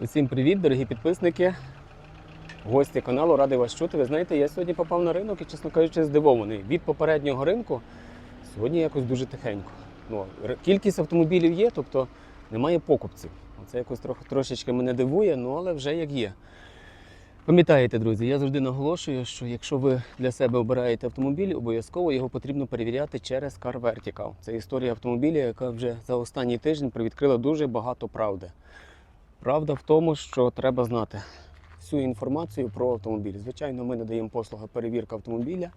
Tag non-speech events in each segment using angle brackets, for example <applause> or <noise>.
Усім привіт, дорогі підписники, гості каналу, радий вас чути. Ви знаєте, я сьогодні попав на ринок і, чесно кажучи, здивований. Від попереднього ринку сьогодні якось дуже тихенько. Ну, кількість автомобілів є, тобто немає покупців. Це якось трохи трошечки мене дивує, ну але вже як є. Пам'ятаєте, друзі, я завжди наголошую, що якщо ви для себе обираєте автомобіль, обов'язково його потрібно перевіряти через Car Vertical. Це історія автомобіля, яка вже за останній тиждень привідкрила дуже багато правди. Правда в тому, що треба знати всю інформацію про автомобіль. Звичайно, ми надаємо послугу перевірка автомобіля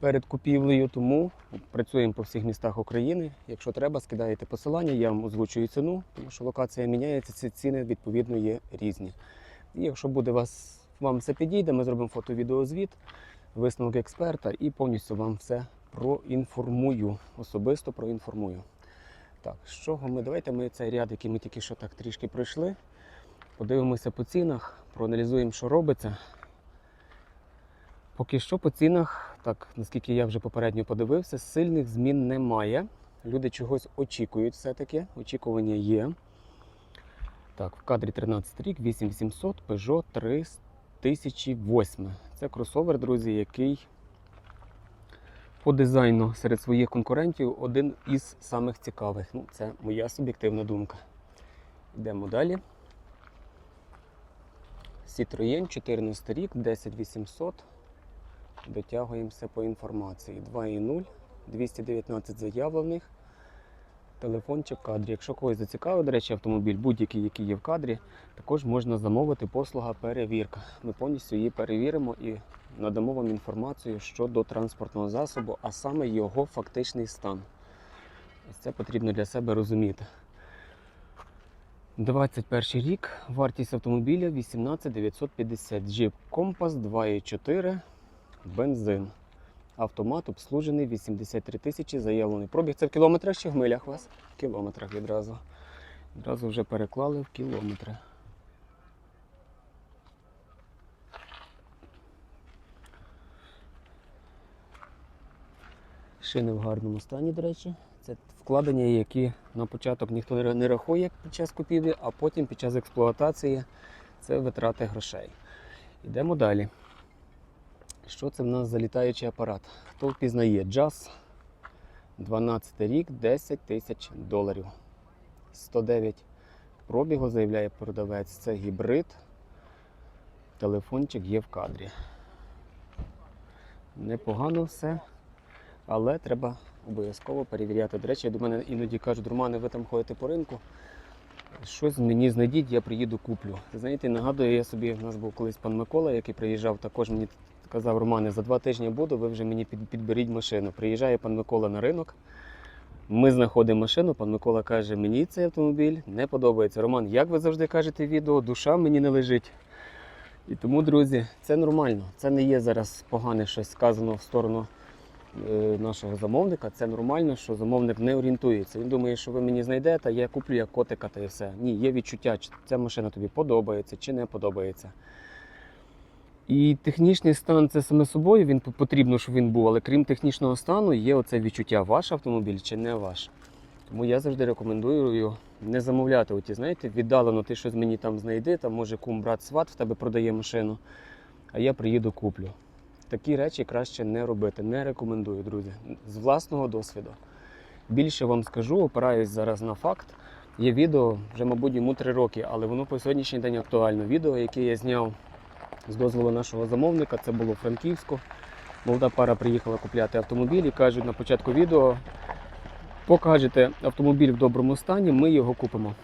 перед купівлею, тому працюємо по всіх містах України. Якщо треба, скидаєте посилання, я вам озвучую ціну, тому що локація міняється, ці ціни відповідно є різні. І якщо буде вас, вам все підійде, ми зробимо фото-відеозвіт, висновок експерта і повністю вам все проінформую. Особисто проінформую. Так, з чого ми? Давайте ми цей ряд, який ми тільки що так трішки пройшли. Подивимося по цінах, проаналізуємо, що робиться. Поки що по цінах, так наскільки я вже попередньо подивився, сильних змін немає. Люди чогось очікують все-таки. Очікування є. Так, в кадрі 13 рік, 8800, Peugeot 3008. Це кросовер, друзі, який по дизайну серед своїх конкурентів один із самих цікавих. Ну, це моя суб'єктивна думка. Йдемо далі. Citroën 14 рік, 10800. Дотягуємося по інформації. 2.0, 219 заявлених. Телефончик в кадрі. Якщо когось зацікавив, до речі, автомобіль, будь-який, який є в кадрі, також можна замовити послуга перевірка. Ми повністю її перевіримо і надамо вам інформацію щодо транспортного засобу, а саме його фактичний стан. Ось це потрібно для себе розуміти. 21 рік, вартість автомобіля 18 950. Jeep Compass 2.4, бензин. Автомат обслужений 83 тисячі, заявлений пробіг. Це в кілометрах чи в милях у вас? В кілометрах відразу. Відразу вже переклали в кілометри. Шини в гарному стані, до речі. Це вкладення, які на початок ніхто не рахує під час купівлі, а потім під час експлуатації це витрати грошей. Йдемо далі. Що це в нас за літаючий апарат? Хто впізнає? Джаз 12 рік, 10 тисяч доларів. 109 пробігу, заявляє продавець. Це гібрид. Телефончик є в кадрі. Непогано все, але треба обов'язково перевіряти. До речі, до мене іноді кажуть, Романе, ви там ходите по ринку. Щось мені знайдіть, я приїду куплю. Знаєте, нагадую, я собі, в нас був колись пан Микола, який приїжджав, також мені казав, Романе, за два тижні буду, ви вже мені підберіть машину. Приїжджає пан Микола на ринок. Ми знаходимо машину, пан Микола каже, мені цей автомобіль не подобається. Роман, як ви завжди кажете в відео, душа мені не лежить. І тому, друзі, це нормально. Це не є зараз погане щось сказано в сторону е, нашого замовника. Це нормально, що замовник не орієнтується. Він думає, що ви мені знайдете, я куплю як котика та і все. Ні, є відчуття, чи ця машина тобі подобається чи не подобається. І технічний стан це саме собою, він потрібно, щоб він був, але крім технічного стану, є оце відчуття, ваш автомобіль чи не ваш. Тому я завжди рекомендую не замовляти. Оті, знаєте, віддалено ти щось мені там знайди, там може кум, брат, сват в тебе продає машину, а я приїду куплю. Такі речі краще не робити. Не рекомендую, друзі. З власного досвіду. Більше вам скажу, опираюсь зараз на факт. Є відео, вже, мабуть, йому три роки, але воно по сьогоднішній день актуально. Відео, яке я зняв з дозволу нашого замовника, це було в Франківську. Молода пара приїхала купляти автомобіль і кажуть на початку відео, покажете автомобіль в доброму стані, ми його купимо.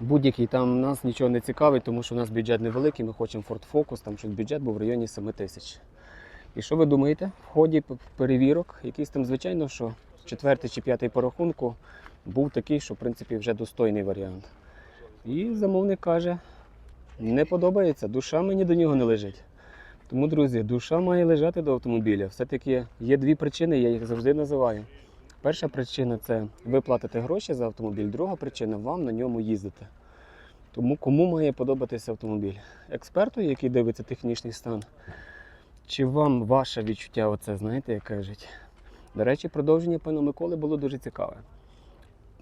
Будь-який там нас нічого не цікавить, тому що у нас бюджет невеликий, ми хочемо Ford Focus, там щось бюджет був в районі 7 тисяч. І що ви думаєте? В ході перевірок, якийсь там, звичайно, що четвертий чи п'ятий по рахунку був такий, що в принципі вже достойний варіант. І замовник каже: не подобається, душа мені до нього не лежить. Тому, друзі, душа має лежати до автомобіля. Все-таки є дві причини, я їх завжди називаю. Перша причина це ви платите гроші за автомобіль, друга причина вам на ньому їздити. Тому кому має подобатися автомобіль? Експерту, який дивиться технічний стан, чи вам ваше відчуття, оце, знаєте, як кажуть. До речі, продовження пана Миколи було дуже цікаве.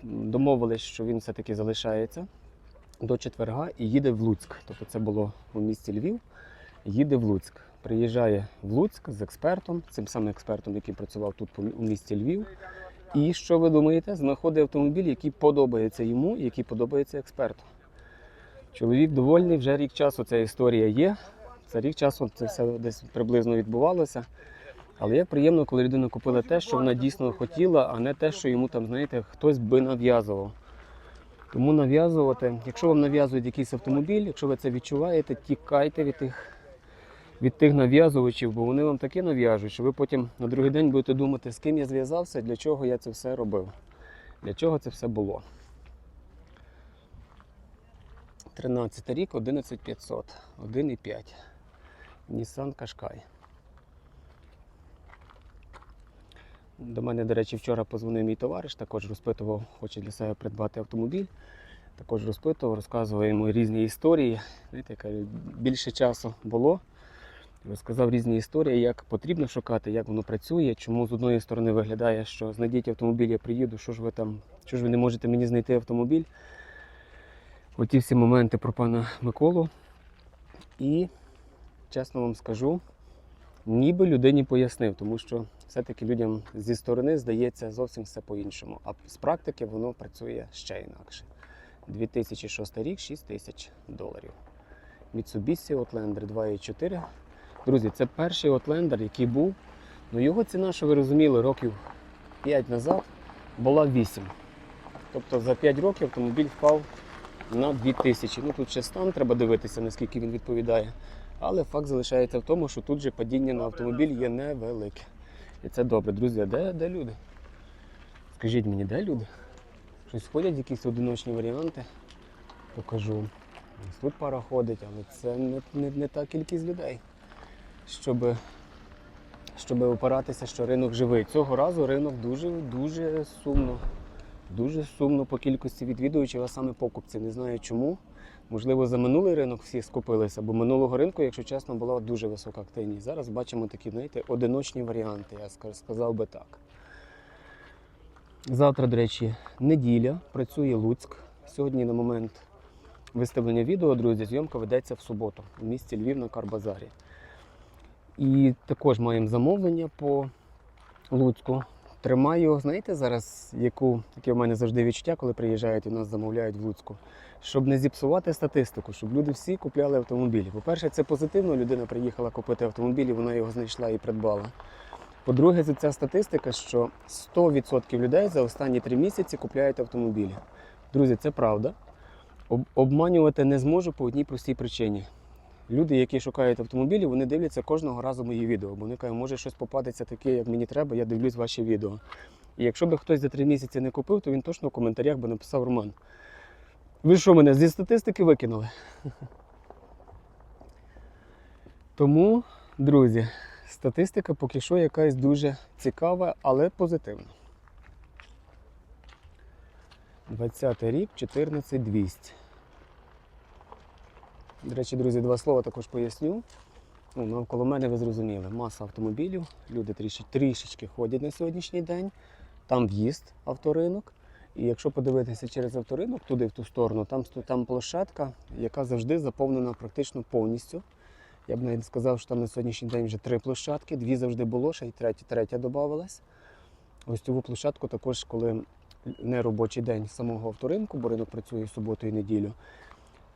Домовились, що він все-таки залишається до четверга і їде в Луцьк. Тобто це було у місті Львів, їде в Луцьк. Приїжджає в Луцьк з експертом, цим самим експертом, який працював тут у місті Львів. І що ви думаєте? Знаходить автомобіль, який подобається йому, який подобається експерту. Чоловік довольний, вже рік часу ця історія є. За рік часу це все десь приблизно відбувалося. Але як приємно, коли людина купила те, що вона дійсно хотіла, а не те, що йому там, знаєте, хтось би нав'язував. Тому нав'язувати, якщо вам нав'язують якийсь автомобіль, якщо ви це відчуваєте, тікайте від тих, від тих нав'язувачів, бо вони вам таке нав'яжуть, що ви потім на другий день будете думати, з ким я зв'язався, для чого я це все робив, для чого це все було. 13 рік, 11500, 1,5. Nissan Qashqai. До мене, до речі, вчора позвонив мій товариш, також розпитував, хоче для себе придбати автомобіль. Також розпитував, розказував йому різні історії. Знаєте, яка більше часу було. Розказав різні історії, як потрібно шукати, як воно працює, чому з одної сторони виглядає, що знайдіть автомобіль, я приїду, що ж ви там, що ж ви не можете мені знайти автомобіль. Оті всі моменти про пана Миколу. І чесно вам скажу, ніби людині пояснив, тому що все-таки людям зі сторони здається зовсім все по-іншому. А з практики воно працює ще інакше. 2006 рік 6 тисяч доларів. Mitsubishi Outlander 2.4. Друзі, це перший Outlander, який був. Ну його ціна, що ви розуміли, років 5 назад була 8. Тобто за 5 років автомобіль впав на 2000. Ну тут ще стан треба дивитися, наскільки він відповідає. Але факт залишається в тому, що тут же падіння на автомобіль є невелике. І це добре, друзі. А де, де люди? Скажіть мені, де люди? Щось ходять, якісь одиночні варіанти. Покажу. Ось тут пара ходить, але це не, не, не та кількість людей, щоб, щоб опиратися, що ринок живий. Цього разу ринок дуже дуже сумно. Дуже сумно по кількості відвідувачів, а саме покупці. Не знаю чому. Можливо, за минулий ринок всі скупилися, бо минулого ринку, якщо чесно, була дуже висока активність. Зараз бачимо такі, знаєте, одиночні варіанти, я сказав би так. Завтра, до речі, неділя, працює Луцьк. Сьогодні на момент виставлення відео, друзі, зйомка ведеться в суботу у місті Львів на Карбазарі. І також маємо замовлення по Луцьку. Тримаю, знаєте, зараз, яку, яке в мене завжди відчуття, коли приїжджають і нас замовляють в Луцьку, щоб не зіпсувати статистику, щоб люди всі купляли автомобілі. По-перше, це позитивно. Людина приїхала купити автомобіль, і вона його знайшла і придбала. По-друге, це ця статистика, що 100% людей за останні три місяці купляють автомобілі. Друзі, це правда. Об- обманювати не зможу по одній простій причині. Люди, які шукають автомобілі, вони дивляться кожного разу мої відео, бо вони кажуть, може щось попадеться таке, як мені треба, я дивлюсь ваші відео. І якщо би хтось за три місяці не купив, то він точно в коментарях би написав Роман. Ви що мене зі статистики викинули? <laughs> Тому, друзі, статистика поки що якась дуже цікава, але позитивна. 20 рік, 14200. До речі, друзі, два слова також поясню. Ну, навколо мене ви зрозуміли. Маса автомобілів, люди трішечки, трішечки ходять на сьогоднішній день. Там в'їзд авторинок. І якщо подивитися через авторинок, туди в ту сторону, там, там площадка, яка завжди заповнена практично повністю. Я б навіть сказав, що там на сьогоднішній день вже три площадки, дві завжди було, ще й третя, третя додавалась. Цю площадку також, коли не робочий день самого авторинку, бо ринок працює суботу і неділю,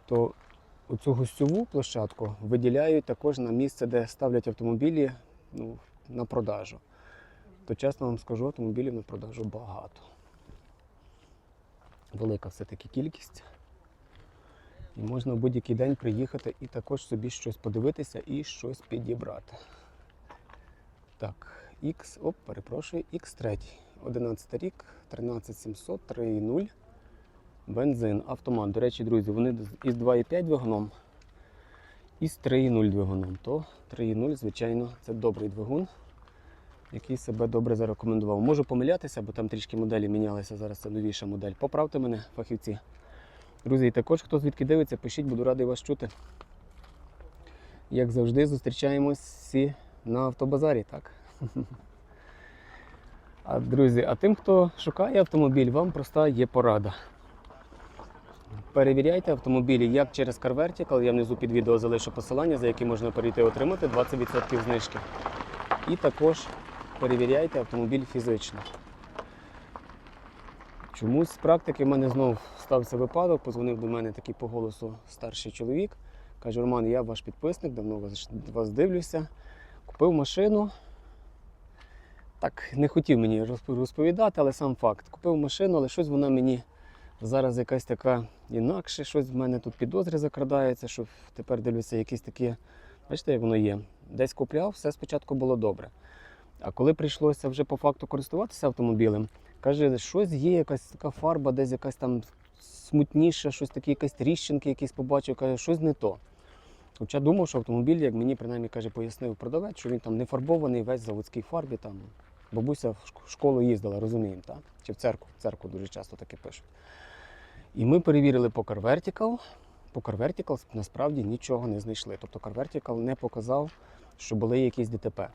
то оцю гостьову площадку виділяють також на місце, де ставлять автомобілі ну, на продажу. То чесно вам скажу, автомобілів на продажу багато. Велика все-таки кількість. І можна в будь-який день приїхати і також собі щось подивитися і щось підібрати. Так, X, оп, перепрошую, X3. 11 рік, 13700, 3.0. Бензин, автомат. До речі, друзі, вони із 2,5 двигуном і з 3,0 двигуном. То 3,0, звичайно, це добрий двигун, який себе добре зарекомендував. Можу помилятися, бо там трішки моделі мінялися. Зараз це новіша модель. Поправте мене, фахівці. Друзі, і також, хто звідки дивиться, пишіть, буду радий вас чути. Як завжди, зустрічаємось всі на автобазарі, так? <laughs> А друзі, а тим, хто шукає автомобіль, вам проста є порада. Перевіряйте автомобілі як через CarVertical, я внизу під відео залишу посилання, за яким можна перейти отримати 20% знижки. І також перевіряйте автомобіль фізично. Чомусь з практики в мене знов стався випадок, позвонив до мене такий по голосу старший чоловік. Каже, Роман, я ваш підписник, давно вас, вас дивлюся. Купив машину. Так, не хотів мені розповідати, але сам факт. Купив машину, але щось вона мені зараз якась така інакше, щось в мене тут підозри закрадаються, що тепер дивлюся, якісь такі, бачите, як воно є. Десь купляв, все спочатку було добре. А коли прийшлося вже по факту користуватися автомобілем, каже, щось є, якась така фарба, десь якась там смутніша, щось таке, якісь тріщинки якісь побачив, каже, щось не то. Хоча думав, що автомобіль, як мені принаймні каже, пояснив продавець, що він там не фарбований, весь заводській фарбі. Там. Бабуся в школу їздила, розуміємо, так? Чи в церкву. В церкву дуже часто таке пишуть. І ми перевірили по CarVertical. По CarVertical насправді нічого не знайшли. Тобто CarVertical не показав, що були якісь ДТП.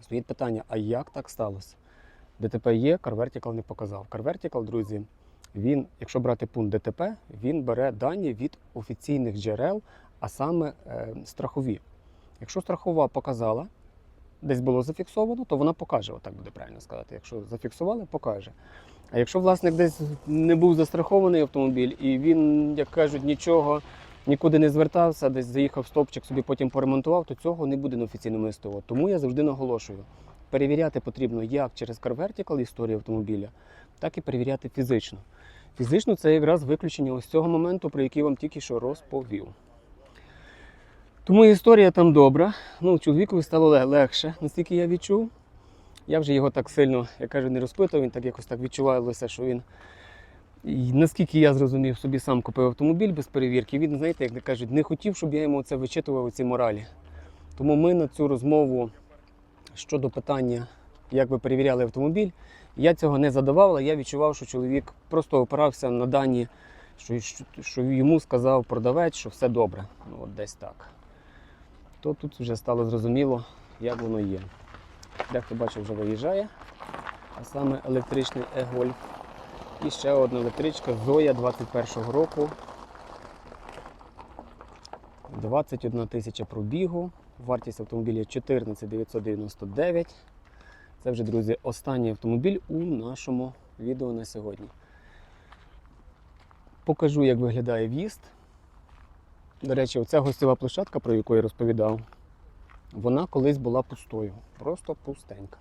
Стоїть питання, а як так сталося? ДТП є, CarVertical не показав. CarVertical, друзі, він, якщо брати пункт ДТП, він бере дані від офіційних джерел, а саме е, страхові. Якщо страхова показала, десь було зафіксовано, то вона покаже, отак буде правильно сказати. Якщо зафіксували, покаже. А якщо власник десь не був застрахований автомобіль, і він, як кажуть, нічого нікуди не звертався, десь заїхав стопчик, собі потім поремонтував, то цього не буде на офіційному СТО. Тому я завжди наголошую. Перевіряти потрібно як через CarVertical історію автомобіля, так і перевіряти фізично. Фізично це якраз виключення ось цього моменту, про який вам тільки що розповів. Тому історія там добра. Ну, чоловікові стало легше, наскільки я відчув. Я вже його так сильно, я кажу, не розпитував, він так якось так відчувалося, що він. І наскільки я зрозумів, собі сам купив автомобіль без перевірки, він, знаєте, як кажуть, не хотів, щоб я йому це вичитував у ці моралі. Тому ми на цю розмову щодо питання, як ви перевіряли автомобіль, я цього не задавав, але я відчував, що чоловік просто опирався на дані, що, що, що йому сказав продавець, що все добре. Ну, от десь так. То тут вже стало зрозуміло, як воно є. Дехто бачив, вже виїжджає, а саме електричний e-Golf. І ще одна електричка Zoya 21-го року. 21 тисяча пробігу. Вартість автомобіля 14 999. Це вже, друзі, останній автомобіль у нашому відео на сьогодні. Покажу, як виглядає в'їзд. До речі, оця гостєва площадка, про яку я розповідав, вона колись була пустою. Просто пустенька.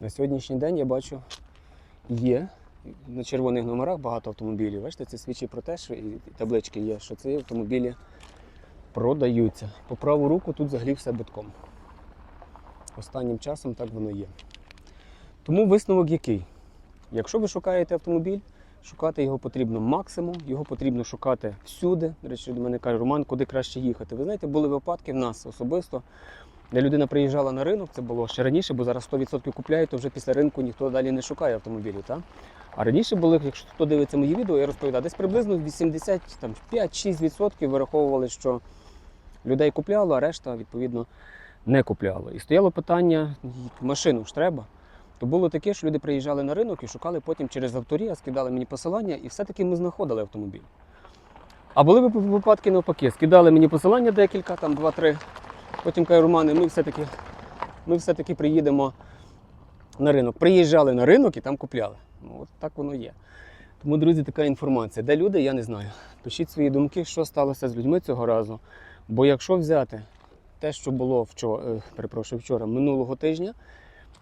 На сьогоднішній день я бачу, є на червоних номерах багато автомобілів. Бачите, це свідчить про те, що і таблички є, що ці автомобілі продаються. По праву руку тут взагалі все битком. Останнім часом так воно є. Тому висновок який? Якщо ви шукаєте автомобіль, шукати його потрібно максимум, його потрібно шукати всюди. До речі, до мене каже, Роман, куди краще їхати. Ви знаєте, були випадки в нас особисто, де людина приїжджала на ринок, це було ще раніше, бо зараз 100% купляють, то вже після ринку ніхто далі не шукає автомобілів. Так? А раніше були, якщо хто дивиться мої відео, я розповідав, десь приблизно 85-6% вираховували, що людей купляло, а решта, відповідно, не купляло. І стояло питання, машину ж треба. То було таке, що люди приїжджали на ринок і шукали потім через авторія, скидали мені посилання, і все-таки ми знаходили автомобіль. А були вип- випадки навпаки, скидали мені посилання декілька, там два-три. Потім каже, Романе, ми все-таки, ми все-таки приїдемо на ринок. Приїжджали на ринок і там купляли. Ну, от так воно є. Тому, друзі, така інформація. Де люди, я не знаю. Пишіть свої думки, що сталося з людьми цього разу. Бо якщо взяти те, що було вчора, перепрошую, вчора, минулого тижня,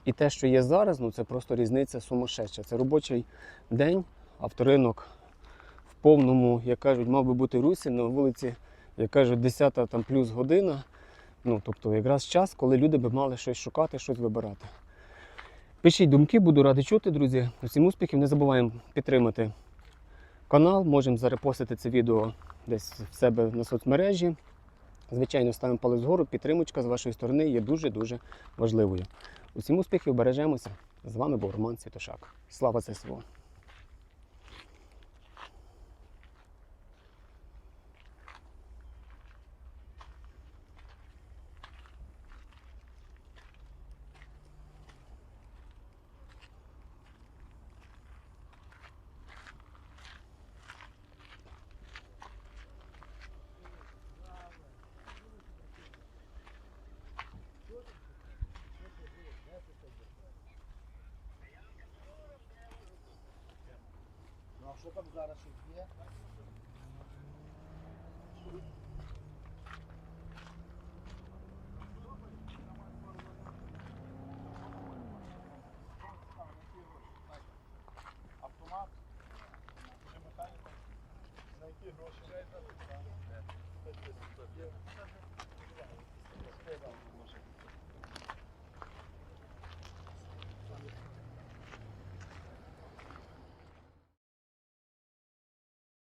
і те, що є зараз, ну це просто різниця сумасшедша. Це робочий день, авторинок в повному, як кажуть, мав би бути русі на вулиці, як кажуть, 10 там плюс година. Ну, тобто якраз час, коли люди би мали щось шукати, щось вибирати. Пишіть думки, буду радий чути, друзі. Усім успіхів. Не забуваємо підтримати канал. Можемо зарепостити це відео десь в себе на соцмережі. Звичайно, ставимо палець вгору. Підтримочка з вашої сторони є дуже-дуже важливою. Усім успіхів, бережемося. З вами був Роман Світошак. Слава ЗСУ! Що там зараз щось є?